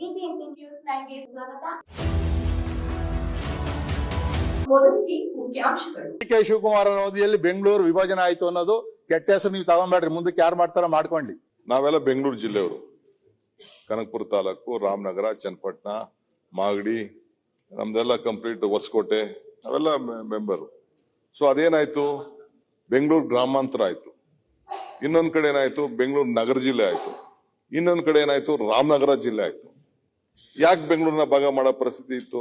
BBMP news ನೈನ್ಗೆ ಸ್ವಾಗತ. ಮೊದಲಿಗೆ ಮುಖ್ಯಾಂಶಗಳು. ಡಿ ಕೆ ಶಿವಕುಮಾರ್ ಅವಧಿಯಲ್ಲಿ ಬೆಂಗಳೂರು ವಿಭಜನೆ ಆಯ್ತು ಅನ್ನೋದು ಕೆಟ್ಟ ಹೆಸರು ನೀವು ತಗೊಂಬೇಡ್ರಿ ಮುಂದಕ್ಕೆ ಯಾರು ಮಾಡ್ತಾರ ಮಾಡ್ಕೊಂಡಿ. ನಾವೆಲ್ಲ ಬೆಂಗಳೂರು ಜಿಲ್ಲೆಯವರು. ಕನಕಪುರ ತಾಲೂಕು ರಾಮನಗರ ಚನ್ನಪಟ್ಟಣ ಮಾಗಡಿ ನಮ್ದೆಲ್ಲ ಕಂಪ್ಲೀಟ್ ಹೊಸಕೋಟೆ ನಾವೆಲ್ಲ ಮೆಂಬರು ಸೊ ಅದೇನಾಯ್ತು? ಬೆಂಗಳೂರು ಗ್ರಾಮಾಂತರ ಆಯ್ತು. ಇನ್ನೊಂದ್ ಕಡೆ ಏನಾಯ್ತು? ಬೆಂಗಳೂರು ನಗರ ಜಿಲ್ಲೆ ಆಯ್ತು. ಇನ್ನೊಂದ್ ಕಡೆ ಏನಾಯ್ತು? ರಾಮನಗರ ಜಿಲ್ಲೆ ಆಯ್ತು. ಯಾಕೆ ಬೆಂಗಳೂರಿನ ಭಾಗ ಮಾಡೋ ಪರಿಸ್ಥಿತಿ ಇತ್ತು?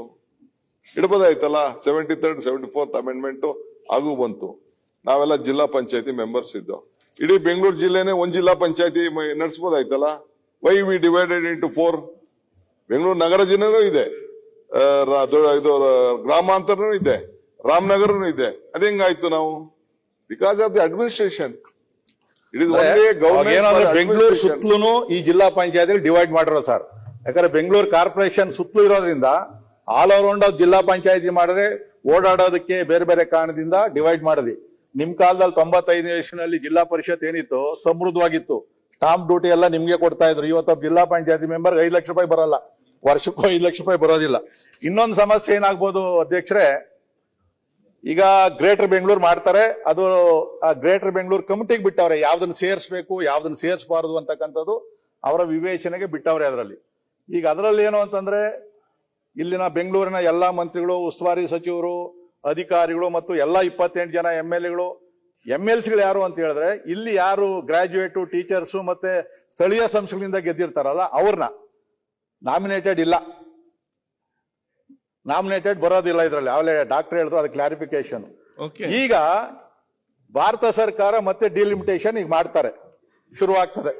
ಇಡಬೋದಾಯ್ತಲ್ಲ? Seventy third seventy fourth amendment ಆಗು ಬಂತು. ನಾವೆಲ್ಲ ಜಿಲ್ಲಾ ಪಂಚಾಯತಿ ಮೆಂಬರ್ಸ್ ಇದ್ದು. ಇಡೀ ಬೆಂಗಳೂರು ಜಿಲ್ಲೆನೆ ಒಂದ್ ಜಿಲ್ಲಾ ಪಂಚಾಯತಿ ನಡೆಸಬಹುದಾಯ್ತಲ್ಲ why we divided into four Bengaluru ನಗರ ಜಿಲ್ಲೆನೂ ಇದೆ. ಇದು ಗ್ರಾಮಾಂತರನೂ ಇದೆ. ರಾಮನಗರನೂ ಇದೆ. ಅದೇಂಗಾಯ್ತು ನಾವು? Because of the administration Bengaluru ಸುತ್ತಲೂ ಈ ಜಿಲ್ಲಾ ಪಂಚಾಯತಿ ಡಿವೈಡ್ ಮಾಡಿರೋ ಸರ್ ಯಾಕಂದ್ರೆ ಬೆಂಗಳೂರು ಕಾರ್ಪೊರೇಷನ್ ಸುತ್ತಲೂ ಇರೋದ್ರಿಂದ ಆಲ್ ಅರೌಂಡ್ ಜಿಲ್ಲಾ ಪಂಚಾಯತಿ ಮಾಡಿದ್ರೆ ಓಡಾಡೋದಕ್ಕೆ ಬೇರೆ ಬೇರೆ ಕಾರಣದಿಂದ ಡಿವೈಡ್ ಮಾಡಿದ್ವಿ. ನಿಮ್ ಕಾಲದಲ್ಲಿ ತೊಂಬತ್ತೈದನೇ ವರ್ಷನಲ್ಲಿ ಜಿಲ್ಲಾ ಪರಿಷತ್ ಏನಿತ್ತು ಸಮೃದ್ಧವಾಗಿತ್ತು. ಸ್ಟಾಂಪ್ ಡ್ಯೂಟಿ ಎಲ್ಲ ನಿಮ್ಗೆ ಕೊಡ್ತಾ ಇದ್ರು. ಇವತ್ತು ಜಿಲ್ಲಾ ಪಂಚಾಯತಿ ಮೆಂಬರ್ ಐದು ಲಕ್ಷ ರೂಪಾಯಿ ಬರಲ್ಲ. ವರ್ಷಕ್ಕೂ ಐದು ಲಕ್ಷ ರೂಪಾಯಿ ಬರೋದಿಲ್ಲ. ಇನ್ನೊಂದು ಸಮಸ್ಯೆ ಏನಾಗ್ಬೋದು ಅಧ್ಯಕ್ಷರೇ, ಈಗ ಗ್ರೇಟರ್ ಬೆಂಗಳೂರು ಮಾಡ್ತಾರೆ. ಅದು, ಆ ಗ್ರೇಟರ್ ಬೆಂಗಳೂರು ಕಮಿಟಿಗೆ ಬಿಟ್ಟವ್ರೆ. ಯಾವ್ದನ್ನ ಸೇರಿಸ್ಬೇಕು, ಯಾವ್ದನ್ನ ಸೇರಿಸಬಾರದು ಅಂತಕ್ಕಂಥದ್ದು ಅವರ ವಿವೇಚನೆಗೆ ಬಿಟ್ಟವ್ರೆ ಅದರಲ್ಲಿ. ಈಗ ಅದರಲ್ಲಿ ಏನು ಅಂತಂದ್ರೆ ಇಲ್ಲಿನ ಬೆಂಗಳೂರಿನ ಎಲ್ಲಾ ಮಂತ್ರಿಗಳು ಉಸ್ತುವಾರಿ ಸಚಿವರು ಅಧಿಕಾರಿಗಳು ಮತ್ತು ಎಲ್ಲಾ ಇಪ್ಪತ್ತೆಂಟು ಜನ ಎಂ ಎಲ್ ಎಗಳು ಎಂ ಎಲ್ ಸಿಗಳು ಯಾರು ಅಂತ ಹೇಳಿದ್ರೆ ಇಲ್ಲಿ ಯಾರು ಗ್ರಾಜ್ಯುಯೇಟು ಟೀಚರ್ಸು ಮತ್ತೆ ಸ್ಥಳೀಯ ಸಂಸ್ಥೆಗಳಿಂದ ಗೆದ್ದಿರ್ತಾರಲ್ಲ ಅವ್ರನ್ನ. ನಾಮಿನೇಟೆಡ್ ಇಲ್ಲ. ನಾಮಿನೇಟೆಡ್ ಬರೋದಿಲ್ಲ ಇದರಲ್ಲಿ. ಅವಲೇ ಡಾಕ್ಟರ್ ಹೇಳಿದ್ರು ಅದು ಕ್ಲಾರಿಫಿಕೇಶನ್ ಈಗ ಭಾರತ ಸರ್ಕಾರ ಮತ್ತೆ ಡಿಲಿಮಿಟೇಷನ್ ಈಗ ಮಾಡ್ತಾರೆ. ಶುರುವಾಗ್ತದೆ.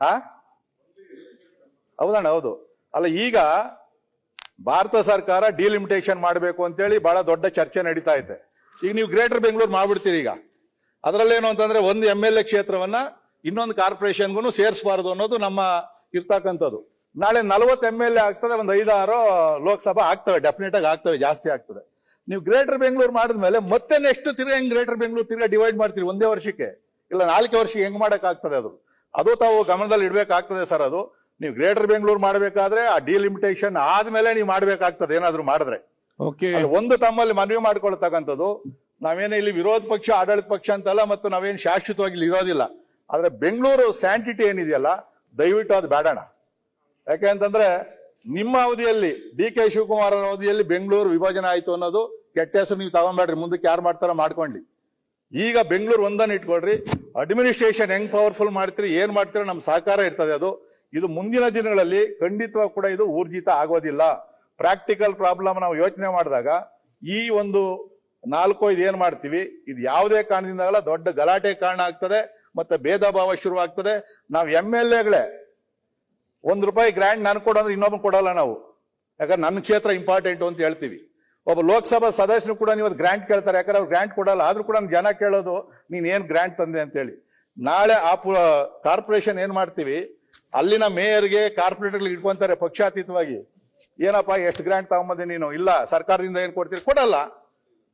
ಆ? ಹೌದಣ್ಣ ಹೌದು. ಅಲ್ಲ, ಈಗ ಭಾರತ ಸರ್ಕಾರ ಡಿಲಿಮಿಟೇಷನ್ ಮಾಡಬೇಕು ಅಂತೇಳಿ ಬಹಳ ದೊಡ್ಡ ಚರ್ಚೆ ನಡೀತಾ ಇದೆ. ಈಗ ನೀವು ಗ್ರೇಟರ್ ಬೆಂಗಳೂರು ಮಾಡ್ಬಿಡ್ತೀರಿ ಈಗ. ಅದರಲ್ಲೇನು ಅಂತಂದ್ರೆ ಒಂದು ಎಂ ಎಲ್ ಎ ಕ್ಷೇತ್ರವನ್ನ ಇನ್ನೊಂದು ಕಾರ್ಪೊರೇಷನ್ಗೂ ಸೇರಿಸಬಾರದು ಅನ್ನೋದು ನಮ್ಮ ಇರ್ತಕ್ಕಂಥದ್ದು. ನಾಳೆ ನಲವತ್ತು ಎಂ ಎಲ್ ಎ ಆಗ್ತದೆ, ಒಂದು ಐದಾರು ಲೋಕಸಭಾ ಆಗ್ತವೆ ಡೆಫಿನೆಟ್ ಆಗಿ ಆಗ್ತವೆ, ಜಾಸ್ತಿ ಆಗ್ತದೆ. ನೀವು ಗ್ರೇಟರ್ ಬೆಂಗಳೂರು ಮಾಡಿದ್ಮೇಲೆ ಮತ್ತೆ ನೆಕ್ಸ್ಟ್ ತಿರ್ಗಾ ಹೆಂಗ್ ಗ್ರೇಟರ್ ಬೆಂಗಳೂರು ತಿರ್ಗಾ ಡಿವೈಡ್ ಮಾಡ್ತೀರಿ ಒಂದೇ ವರ್ಷಕ್ಕೆ? ಇಲ್ಲ, ನಾಲ್ಕು ವರ್ಷಕ್ಕೆ ಹೆಂಗ್ ಮಾಡಕ್ ಆಗ್ತದೆ ಅದು? ಅದು ತಾವು ಗಮನದಲ್ಲಿ ಇಡಬೇಕಾಗ್ತದೆ ಸರ್ ಅದು. ನೀವು ಗ್ರೇಟರ್ ಬೆಂಗಳೂರು ಮಾಡಬೇಕಾದ್ರೆ ಆ ಡಿಲಿಮಿಟೇಷನ್ ಆದ್ಮೇಲೆ ನೀವು ಮಾಡ್ಬೇಕಾಗ್ತದೆ ಏನಾದ್ರು ಮಾಡಿದ್ರೆ. ಒಂದು ತಮ್ಮಲ್ಲಿ ಮನವಿ ಮಾಡ್ಕೊಳ್ತಕ್ಕಂಥದ್ದು. ನಾವೇನು ಇಲ್ಲಿ ವಿರೋಧ ಪಕ್ಷ ಆಡಳಿತ ಪಕ್ಷ ಅಂತಲ್ಲ ಮತ್ತು ನಾವೇನು ಶಾಶ್ವತವಾಗಿ ಇಲ್ಲಿ ಇರೋದಿಲ್ಲ. ಆದ್ರೆ ಬೆಂಗಳೂರು ಸ್ಯಾಂಟಿಟಿ ಏನಿದೆಯಲ್ಲ ದಯವಿಟ್ಟು ಅದು ಬೇಡಣ ಯಾಕೆ ಅಂತಂದ್ರೆ ನಿಮ್ಮ ಅವಧಿಯಲ್ಲಿ ಡಿ ಕೆ ಶಿವಕುಮಾರ್ ಅವಧಿಯಲ್ಲಿ ಬೆಂಗಳೂರು ವಿಭಜನೆ ಆಯ್ತು ಅನ್ನೋದು ಕೆಟ್ಟ ಹೆಸರು ನೀವು ತಗೊಂಬೇಡ್ರಿ ಮುಂದಕ್ಕೆ ಯಾರು ಮಾಡ್ತಾರೋ ಮಾಡ್ಕೊಳ್ಳಿ ಈಗ ಬೆಂಗಳೂರು ಒಂದನ್ನು ಇಟ್ಕೊಳ್ರಿ ಅಡ್ಮಿನಿಸ್ಟ್ರೇಷನ್ ಹೆಂಗ್ ಪವರ್ಫುಲ್ ಮಾಡ್ತೀರಿ ಏನ್ ಮಾಡ್ತೀರೋ ನಮ್ ಸಹಕಾರ ಇರ್ತದೆ ಅದು. ಇದು ಮುಂದಿನ ದಿನಗಳಲ್ಲಿ ಖಂಡಿತವಾಗಿ ಕೂಡ ಇದು ಊರ್ಜಿತ ಆಗೋದಿಲ್ಲ. ಪ್ರಾಕ್ಟಿಕಲ್ ಪ್ರಾಬ್ಲಮ್ ನಾವು ಯೋಚನೆ ಮಾಡಿದಾಗ ಈ ಒಂದು ನಾಲ್ಕು ಐದು ಏನ್ ಮಾಡ್ತೀವಿ? ಇದು ಯಾವುದೇ ಕಾರಣದಿಂದಾಗಲ್ಲ ದೊಡ್ಡ ಗಲಾಟೆ ಕಾರಣ ಆಗ್ತದೆ ಮತ್ತೆ ಭೇದ ಭಾವ ಶುರುವಾಗ್ತದೆ. ನಾವು ಎಂ ಎಲ್ ಎಗಳೇ, ಒಂದ್ ರೂಪಾಯಿ ಗ್ರ್ಯಾಂಡ್ ನಾನು ಕೊಡೋದ್ರೆ ಇನ್ನೊಬ್ಬ ಕೊಡಲ್ಲ ನಾವು. ಯಾಕಂದ್ರೆ ನನ್ನ ಕ್ಷೇತ್ರ ಇಂಪಾರ್ಟೆಂಟ್ ಅಂತ ಹೇಳ್ತೀವಿ. ಒಬ್ಬ ಲೋಕಸಭಾ ಸದಸ್ಯನು ಕೂಡ ನೀವು ಗ್ರಾಂಟ್ ಕೇಳ್ತಾರೆ. ಯಾಕಂದ್ರೆ ಅವ್ರು ಗ್ರಾಂಟ್ ಕೊಡಲ್ಲ. ಆದ್ರೂ ಕೂಡ ಜನ ಕೇಳೋದು, ನೀನ್ ಏನ್ ಗ್ರಾಂಟ್ ತಂದೆ ಅಂತೇಳಿ. ನಾಳೆ ಆ ಕಾರ್ಪೊರೇಷನ್ ಏನ್ ಮಾಡ್ತೀವಿ? ಅಲ್ಲಿನ ಮೇಯರ್ಗೆ ಕಾರ್ಪೊರೇಟರ್ಗಳಿಗೆ ಇಟ್ಕೊಂತಾರೆ ಪಕ್ಷಾತೀತವಾಗಿ. ಏನಪ್ಪ, ಎಷ್ಟು ಗ್ರಾಂಟ್ ತಗೊಂಬಂದಿ ನೀನು? ಇಲ್ಲ, ಸರ್ಕಾರದಿಂದ ಏನ್ ಕೊಡ್ತೀರಿ? ಕೊಡಲ್ಲ.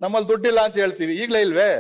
ನಮ್ಮಲ್ಲಿ ದುಡ್ಡಿಲ್ಲ ಅಂತ ಹೇಳ್ತೀವಿ. ಈಗಲೇ ಇಲ್ವೇ?